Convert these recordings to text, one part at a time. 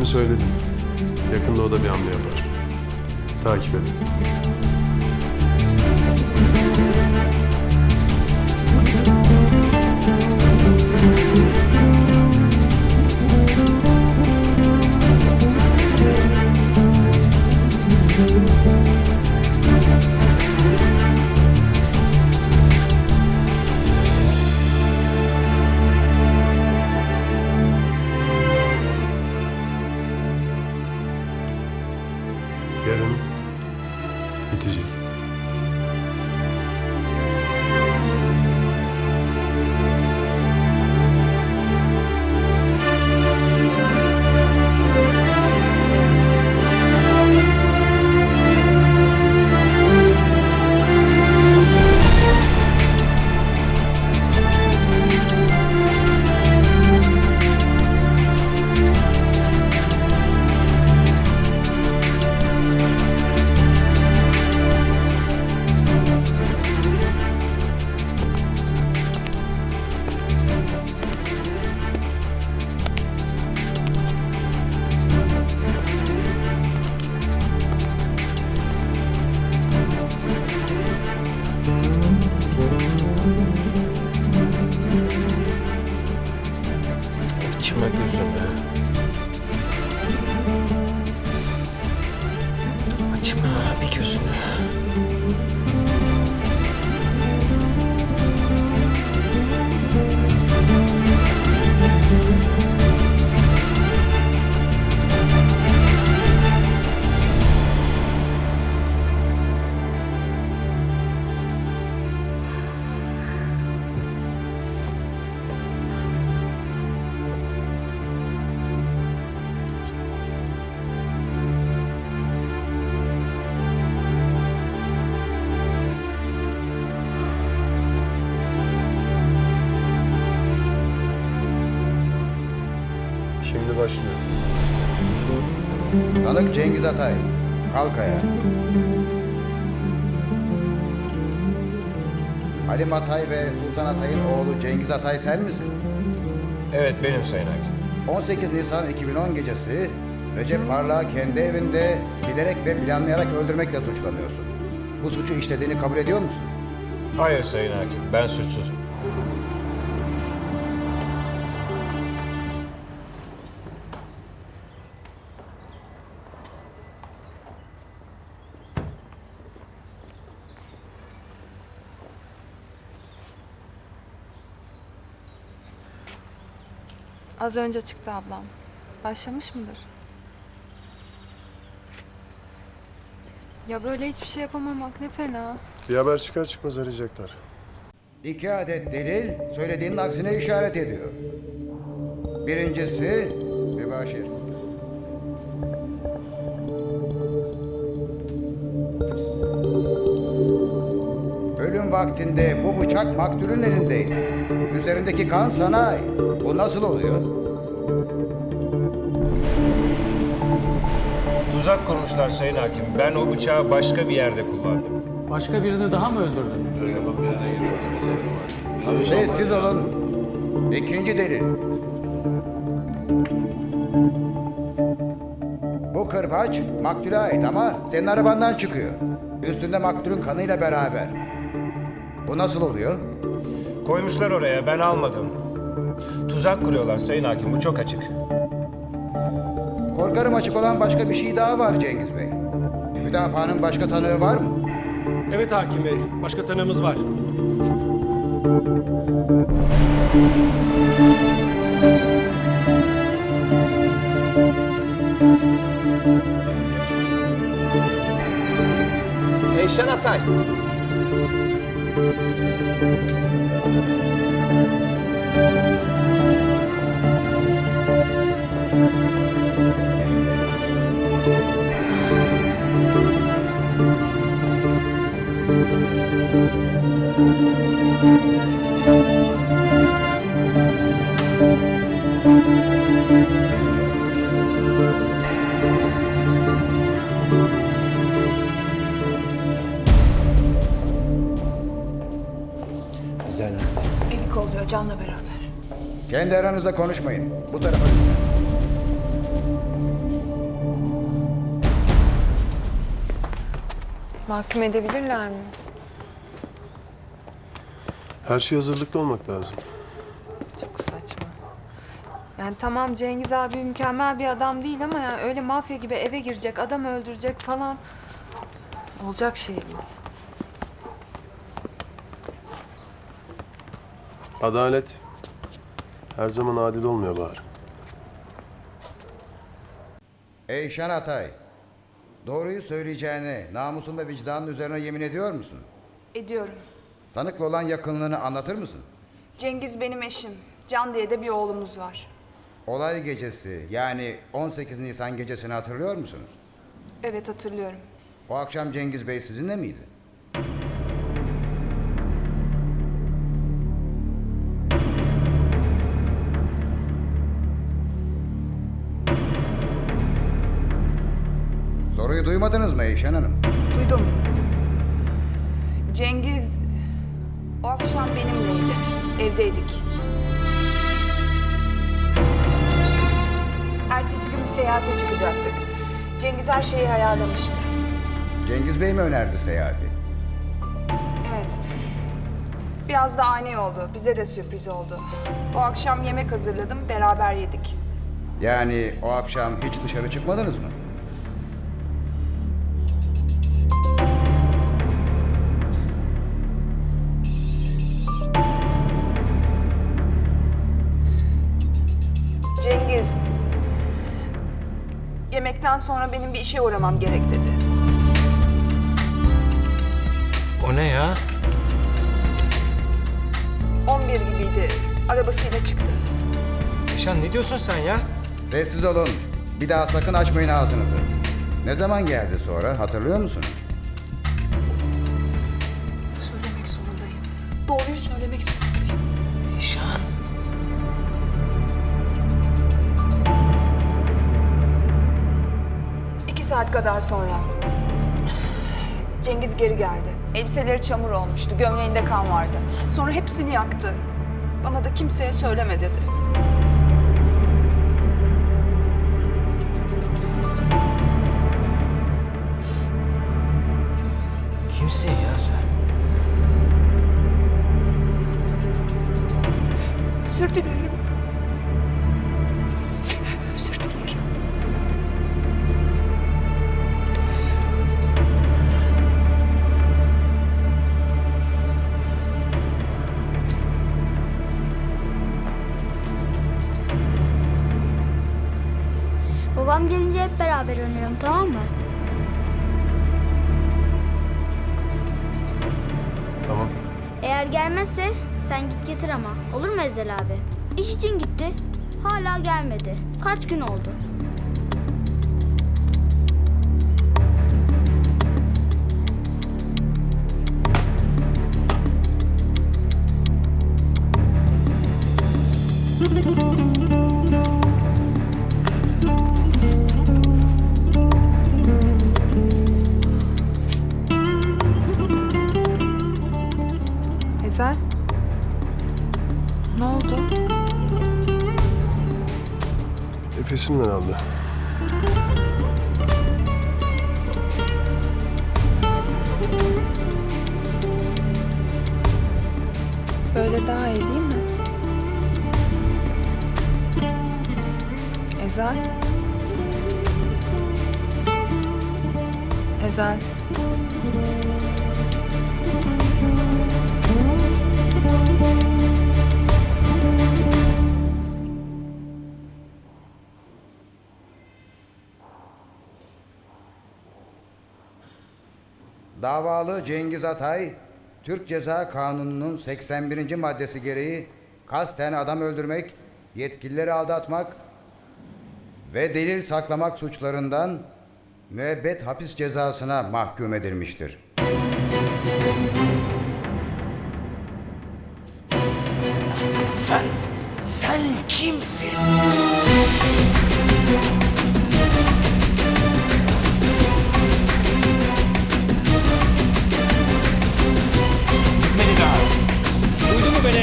Geleceğimi söyledim. Yakında o da bir hamle yapar. Takip et. Yarın başlıyor. Sanık Cengiz Atay. Kalkaya. Halim Atay ve Sultan Atay'ın oğlu Cengiz Atay sen misin? Evet benim Sayın Hakim. 18 Nisan 2010 gecesi Recep Parlak'ı kendi evinde bilerek ve planlayarak öldürmekle suçlanıyorsun. Bu suçu işlediğini kabul ediyor musun? Hayır Sayın Hakim ben suçsuzum. Az önce çıktı ablam. Başlamış mıdır? Ya böyle hiçbir şey yapamamak ne fena. Bir haber çıkar çıkmaz arayacaklar. İki adet delil söylediğinin aksine işaret ediyor. Birincisi mübaşir. Vaktinde bu bıçak maktulün elindeydi. Üzerindeki kan sana ait. Bu nasıl oluyor? Tuzak kurmuşlar Sayın Hakim. Ben o bıçağı başka bir yerde kullandım. Başka birini daha mı öldürdün? Sessiz olun. İkinci delil. Bu kırbaç maktule ait ama senin arabandan çıkıyor. Üstünde maktulün kanıyla beraber. Bu nasıl oluyor? Koymuşlar oraya ben almadım. Tuzak kuruyorlar Sayın Hakim bu çok açık. Korkarım açık olan başka bir şey daha var Cengiz Bey. Müdafaanın başka tanığı var mı? Evet hakim bey. Başka tanığımız var. Eyşan Atay. Ezel geliyor Can'la beraber. Kendi aranızda konuşmayın. Bu tarafa Mahkum edebilirler mi? Her şey hazırlıklı olmak lazım. Çok saçma. Yani tamam Cengiz abi mükemmel bir adam değil ama yani öyle mafya gibi eve girecek, adam öldürecek falan olacak şey mi? Adalet her zaman adil olmuyor Bahar. Ey Şen Atay, doğruyu söyleyeceğine namusun ve vicdanın üzerine yemin ediyor musun? Ediyorum. Sanıkla olan yakınlığını anlatır mısın? Cengiz benim eşim. Can diye de bir oğlumuz var. Olay gecesi yani 18 Nisan gecesini hatırlıyor musunuz? Evet hatırlıyorum. O akşam Cengiz Bey sizinle miydi? Soruyu duymadınız mı Eyşen Hanım? Duydum. Cengiz o akşam benimleydi. Evdeydik. Ertesi gün bir seyahate çıkacaktık. Cengiz her şeyi ayarlamıştı. Cengiz Bey mi önerdi seyahati? Evet. Biraz da ani oldu. Bize de sürpriz oldu. O akşam yemek hazırladım. Beraber yedik. Yani o akşam hiç dışarı çıkmadınız mı? Cengiz, yemekten sonra benim bir işe uğramam gerek dedi. O ne ya? 11 gibiydi. Arabasıyla çıktı. Eyşan ne diyorsun sen ya? Sessiz olun. Bir daha sakın açmayın ağzınızı. Ne zaman geldi sonra hatırlıyor musunuz? Söylemek zorundayım. Doğruyu söylemek zorundayım. Eyşan. Saat kadar sonra. Cengiz geri geldi. Elbiseleri çamur olmuştu. Gömleğinde kan vardı. Sonra hepsini yaktı. Bana da kimseye söyleme dedi. Kimsin ya sen? Özür dilerim. Babam gelince hep beraber oynayalım tamam mı? Tamam. Eğer gelmezse sen git getir ama. Olur mu Ezel abi? İş için gitti. Hala gelmedi. Kaç gün oldu? Nefesimden aldı. Böyle daha iyi değil mi? Ezel? Ezel? Davalı Cengiz Atay, Türk Ceza Kanunu'nun 81. maddesi gereği kasten adam öldürmek, yetkilileri aldatmak ve delil saklamak suçlarından müebbet hapis cezasına mahkum edilmiştir. Sen, sen kimsin?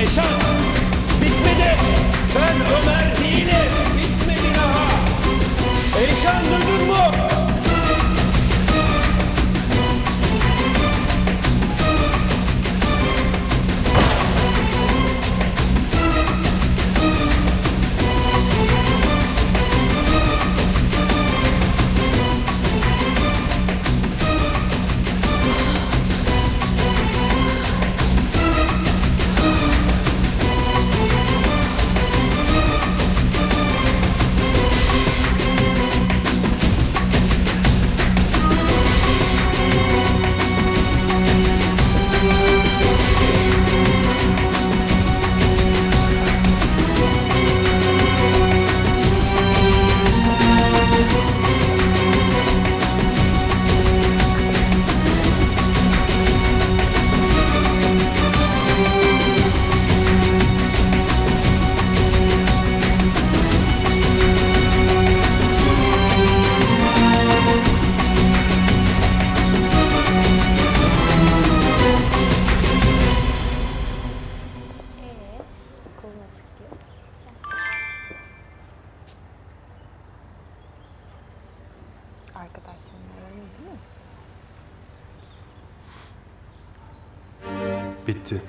Eyşan? Bitmedi. Ben Ömer değilim. Bitmedi daha. Eyşan duydun mu? Bitti.